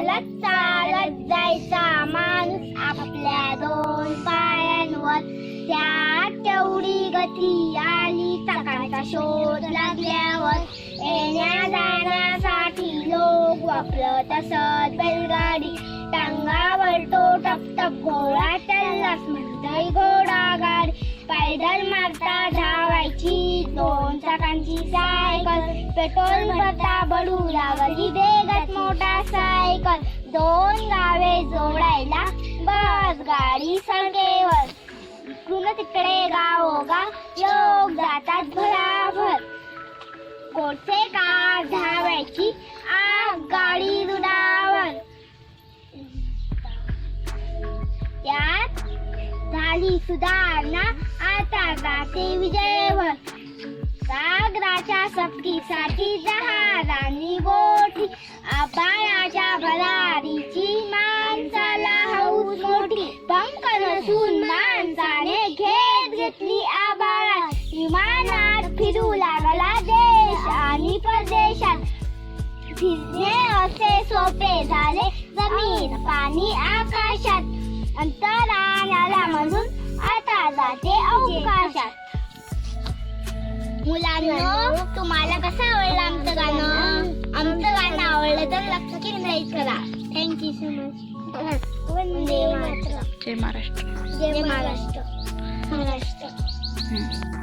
चालत चालत जायचा माणूस आपल्या दोन पायांवर. त्या तेवढी गती आली सकाळचा शोध लागल्यावर. येण्या जाण्यासाठी लोक वापरत असत बैलगाडी. टांगावर तो टपटप घोडा त्यालाच म्हणतय घोडा गाडी. पायदल मारता धावायची दोन चाकांची सायकल. पेट्रोल भरता बडू लागली वेगात मोठा सायकल. दोन गावे जोडायला बस गाडी सडकेवर इकडून तिकडे गावोगा लोक जातात भराभर. कोठे कार धावायची आग गाडी दुडावर यात झाली सुधारणा आता जाते विजयवर. सागराच्या सपटीसाठी दहा राणी बोटी आबा फिरणे असे सोपे झाले. जमीन पाणी आकाशात. अंतराळाला म्हणून आता जाते अवकाशात. मुलांनो तुम्हाला कसं आवडलं आमचं गाणं? आमचं गाणं आवडलं तर लक्ष केंद्रित करा. थँक्यू सो मच वंदे मातरम जय महाराष्ट्र. जय महाराष्ट्र. महाराष्ट्र.